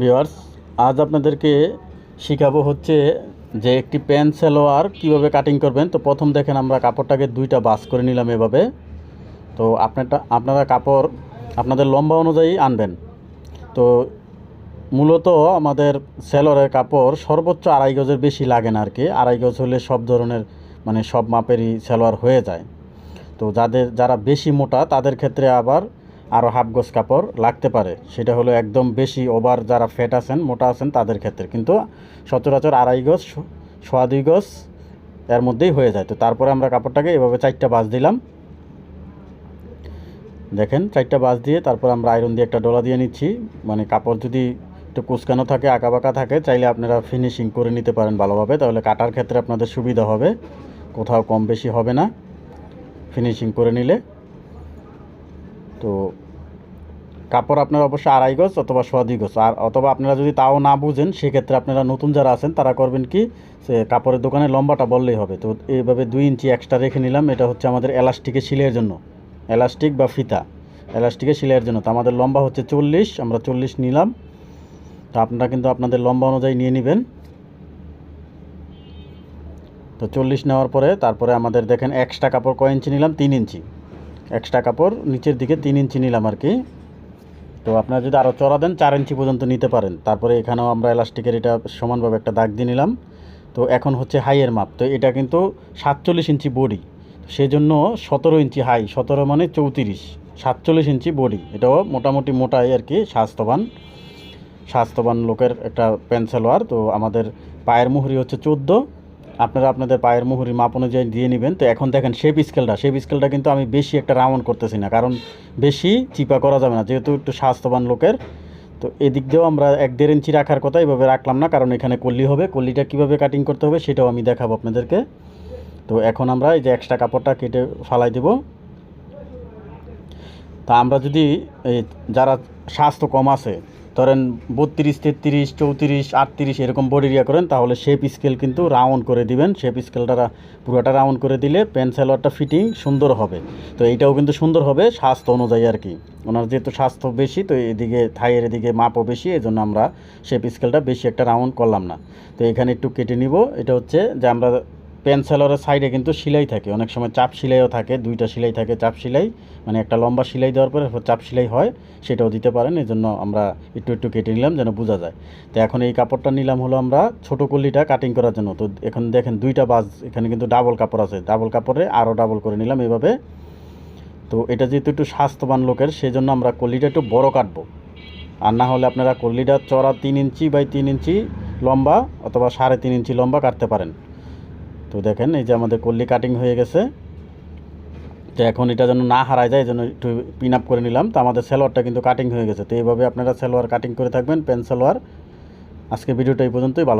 Viewers আজ আপনাদেরকে শেখাবো হচ্ছে যে একটি প্যান্ট সালোয়ার কীভাবে কাটিং করবেন। তো প্রথম দেখেন আমরা কাপড়টাকে দুইটা বাস করে নিলাম এভাবে। তো আপনারটা, আপনারা কাপড় আপনাদের লম্বা অনুযায়ী আনবেন। তো মূলত আমাদের সেলরের কাপড় সর্বোচ্চ আড়াই গজের বেশি লাগে না আর কি আড়াই গজ হলে সব ধরনের মানে সব মাপেরই সেলোয়ার হয়ে যায়। তো যাদের, যারা বেশি মোটা তাদের ক্ষেত্রে আবার আরও হাফ গজ কাপড় লাগতে পারে। সেটা হলো একদম বেশি ওভার যারা ফ্যাট আছেন, মোটা আছেন, তাদের ক্ষেত্রে। কিন্তু সচরাচর আড়াই গজ সোয়া দুই গজ এর মধ্যেই হয়ে যায়। তো তারপরে আমরা কাপড়টাকে এভাবে চারটা বাজ দিলাম। দেখেন, চারটা বাজ দিয়ে তারপর আমরা আয়রন দিয়ে একটা ডলা দিয়ে নিচ্ছি। মানে কাপড় যদি একটু কুচকানো থাকে, আঁকাবাঁকা থাকে, চাইলে আপনারা ফিনিশিং করে নিতে পারেন ভালোভাবে। তাহলে কাটার ক্ষেত্রে আপনাদের সুবিধা হবে। কোথাও কম বেশি হবে না। ফিনিশিং করে নিলে। তো কাপড় আপনারা অবশ্যই আড়াই গজ অথবা সোয়া দুই গজ। আর অথবা আপনারা যদি তাও না বুঝেন, সেক্ষেত্রে আপনারা নতুন যারা আছেন, তারা করবেন কি, সে কাপড়ের দোকানে লম্বাটা বললেই হবে। তো এইভাবে দুই ইঞ্চি এক্সট্রা রেখে নিলাম। এটা হচ্ছে আমাদের এলাস্টিকে সিলাইয়ের জন্য। এলাস্টিক বা ফিতা। এলাস্টিকে সিলাইয়ের জন্য। তো আমাদের লম্বা হচ্ছে চল্লিশ, আমরা চল্লিশ নিলাম। তো আপনারা কিন্তু আপনাদের লম্বা অনুযায়ী নিয়ে নেবেন। তো চল্লিশ নেওয়ার পরে তারপরে আমাদের দেখেন এক্সট্রা কাপড় কয় ইঞ্চি নিলাম? তিন ইঞ্চি। এক্সট্রা কাপড়, নিচের দিকে তিন ইঞ্চি নিলাম আর কি। তো আপনারা যদি আরও চড়া দেন, চার ইঞ্চি পর্যন্ত নিতে পারেন। তারপরে এখানেও আমরা এলাস্টিকের এটা সমানভাবে একটা দাগ দিয়ে নিলাম। তো এখন হচ্ছে হাইয়ের মাপ। তো এটা কিন্তু সাতচল্লিশ ইঞ্চি বডি সেই জন্য সতেরো ইঞ্চি হাই সতেরো মানে চৌত্রিশ। সাতচল্লিশ ইঞ্চি বডি এটাও মোটামুটি মোটাই আর কি, স্বাস্থ্যবান। স্বাস্থ্যবান লোকের একটা প্যান্ট সালোয়ার তো আমাদের পায়ের মুহুরি হচ্ছে চোদ্দ। আপনারা আপনাদের পায়ের মুহুরি মাপ অনুযায়ী দিয়ে নেবেন। তো এখন দেখেন শেপ স্কেলটা শেপ স্কেলটা কিন্তু আমি বেশি একটা রাউন্ড করতেছি না, কারণ বেশি চিপা করা যাবে না, যেহেতু একটু স্বাস্থ্যবান লোকের। তো এদিক দিয়েও আমরা এক দেড় ইঞ্চি রাখার কথা এভাবে রাখলাম না, কারণ এখানে কল্লি হবে। কল্লিটা কীভাবে কাটিং করতে হবে সেটাও আমি দেখাবো আপনাদেরকে। তো এখন আমরা এই যে এক্সট্রা কাপড়টা কেটে ফালাই দেব। তা আমরা যদি এই যারা স্বাস্থ্য কম আছে ধরেন বত্রিশ, তেত্রিশ, চৌত্রিশ, আটত্রিশ এরকম বডি ইয়া করেন, তাহলে শেপ স্কেল কিন্তু রাউন্ড করে দিবেন। শেপ স্কেলটা পুরোটা রাউন্ড করে দিলে প্যান্ট সালোয়ারটা ফিটিং সুন্দর হবে। তো এইটাও কিন্তু সুন্দর হবে স্বাস্থ্য অনুযায়ী আর কি। ওনার যেহেতু স্বাস্থ্য বেশি, তো এদিকে থাইয়ের এদিকে মাপও বেশি এই জন্য আমরা শেপ স্কেলটা বেশি একটা রাউন্ড করলাম না। তো এখানে একটু কেটে নিব। এটা হচ্ছে যে আমরা প্যান্ট সালোয়ারের সাইডে কিন্তু সেলাই থাকে। অনেক সময় চাপ সেলাইও থাকে, দুইটা সেলাই থাকে, চাপ সেলাই। মানে একটা লম্বা সেলাই দেওয়ার পরে চাপ সেলাই হয়, সেটাও দিতে পারেন এই জন্য আমরা একটু একটু কেটে নিলাম যেন বোঝা যায়। তো এখন এই কাপড়টা নিলাম হলো আমরা ছোটো কলিটা কাটিং করার জন্য। তো এখন দেখেন দুইটা বাজ, এখানে কিন্তু ডাবল কাপড় আছে। ডাবল কাপড়ে আরও ডাবল করে নিলাম এইভাবে তো এটা যেহেতু একটু স্বাস্থ্যবান লোকের সেই জন্য আমরা কলিটা একটু বড় কাটবো। আর না হলে আপনারা কলিটা চড়া তিন ইঞ্চি বাই তিন ইঞ্চি লম্বা অথবা সাড়ে তিন ইঞ্চি লম্বা কাটতে পারেন। তো দেখেন, এই যে আমাদের কল্লি কাটিং হয়ে গেছে। তো এখন এটা যেন না হারায় যায় যেন একটু পিন আপ করে নিলাম। তো আমাদের সেলোয়ারটা কিন্তু কাটিং হয়ে গেছে। তো এইভাবে আপনারা সেলোয়ার কাটিং করে থাকবেন পেন সেলোয়ার। আজকে ভিডিওটা এই পর্যন্তই, ভালো